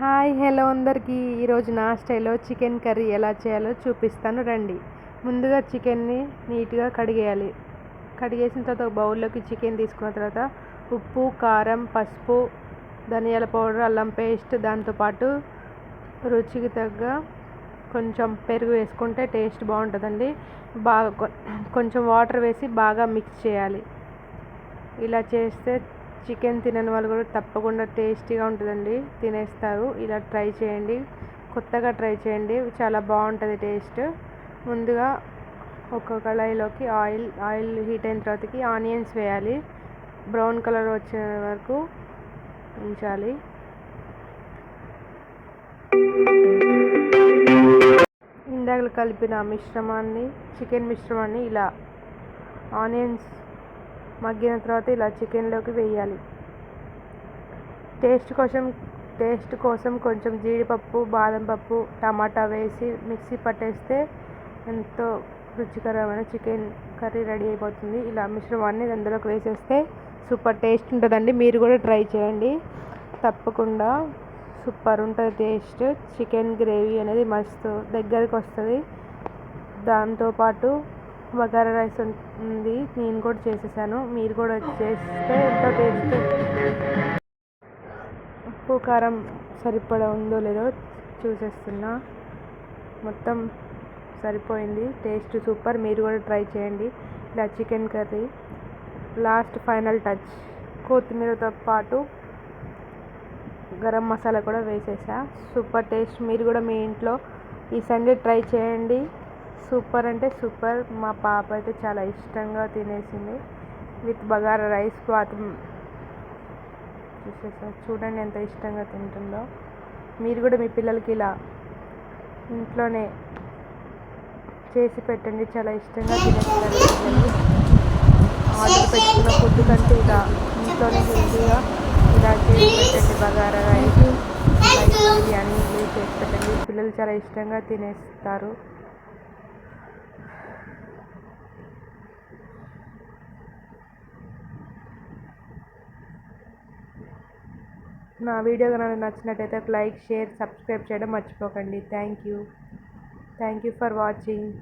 Hi hello అందరికీ. ఈరోజు నా స్టైల్లో చికెన్ కర్రీ ఎలా చేయాలో చూపిస్తాను. రండి. ముందుగా చికెన్ని నీట్గా కడిగేయాలి. కడిగేసిన తర్వాత ఒక బౌల్లోకి చికెన్ తీసుకున్న తర్వాత ఉప్పు కారం పసుపు ధనియాల పౌడర్ అల్లం పేస్ట్ దాంతోపాటు రుచికి తగ్గ కొంచెం పెరుగు వేసుకుంటే టేస్ట్ బాగుంటుందండి. బాగా కొంచెం వాటర్ వేసి బాగా మిక్స్ చేయాలి. ఇలా చేస్తే చికెన్ తినని వాళ్ళు కూడా తప్పకుండా టేస్టీగా ఉంటుందండి. తినేస్తారు. ఇలా ట్రై చేయండి. కొత్తగా ట్రై చేయండి. చాలా బాగుంటుంది టేస్ట్. ముందుగా ఒక కళాయిలోకి ఆయిల్ ఆయిల్ హీట్ అయిన తర్వాతకి ఆనియన్స్ వేయాలి. బ్రౌన్ కలర్ వచ్చే వరకు ఉంచాలి. ఇందాక కలిపిన మిశ్రమాన్ని చికెన్ మిశ్రమాన్ని ఇలా ఆనియన్స్ మగ్గిన తర్వాత ఇలా చికెన్లోకి వేయాలి. టేస్ట్ కోసం టేస్ట్ కోసం కొంచెం జీడిపప్పు బాదం పప్పు టమాటా వేసి మిక్సీ పట్టేస్తే ఎంతో రుచికరమైన చికెన్ కర్రీ రెడీ అయిపోతుంది. ఇలా మిశ్రమాన్ని అందులోకి వేసేస్తే సూపర్ టేస్ట్ ఉంటుందండి. మీరు కూడా ట్రై చేయండి. తప్పకుండా సూపర్ ఉంటుంది టేస్ట్. చికెన్ గ్రేవీ అనేది మస్తు దగ్గరికి వస్తుంది. దాంతోపాటు బగారా రైస్ ఉంది. నేను కూడా చేసేసాను. మీరు కూడా చేస్తే ఎంతో టేస్ట్. ఉప్పు కారం సరిపడా ఉందో లేదో చూసేస్తున్నా. మొత్తం సరిపోయింది. Taste super. మీరు కూడా ట్రై చేయండి. ఇలా chicken curry. Last final touch. కొత్తిమీరతో పాటు గరం మసాలా కూడా వేసేసా. Super taste. మీరు కూడా మీ ఇంట్లో ఈ సండే ట్రై చేయండి. సూపర్ అంటే సూపర్. మా పాప అయితే చాలా ఇష్టంగా తినేసింది. విత్ బగారా రైస్ బాత్ చూసేసా. చూడండి ఎంత ఇష్టంగా తింటుందో. మీరు కూడా మీ పిల్లలకి ఇలా ఇంట్లోనే చేసి పెట్టండి. చాలా ఇష్టంగా తినేస్తారు. ఆర్డర్ పెట్టుకున్న ఫుడ్ కంటే ఇలా ఇంట్లోనే హెల్తీగా ఇలా చేసి పెట్టండి. బగారా రైస్ బిర్యానీ చేసి పెట్టండి. పిల్లలు చాలా ఇష్టంగా తినేస్తారు. నా వీడియో కనుక నచ్చినట్టయితే లైక్ షేర్ సబ్స్క్రైబ్ చేయడం మర్చిపోకండి. Thank you. Thank you for watching.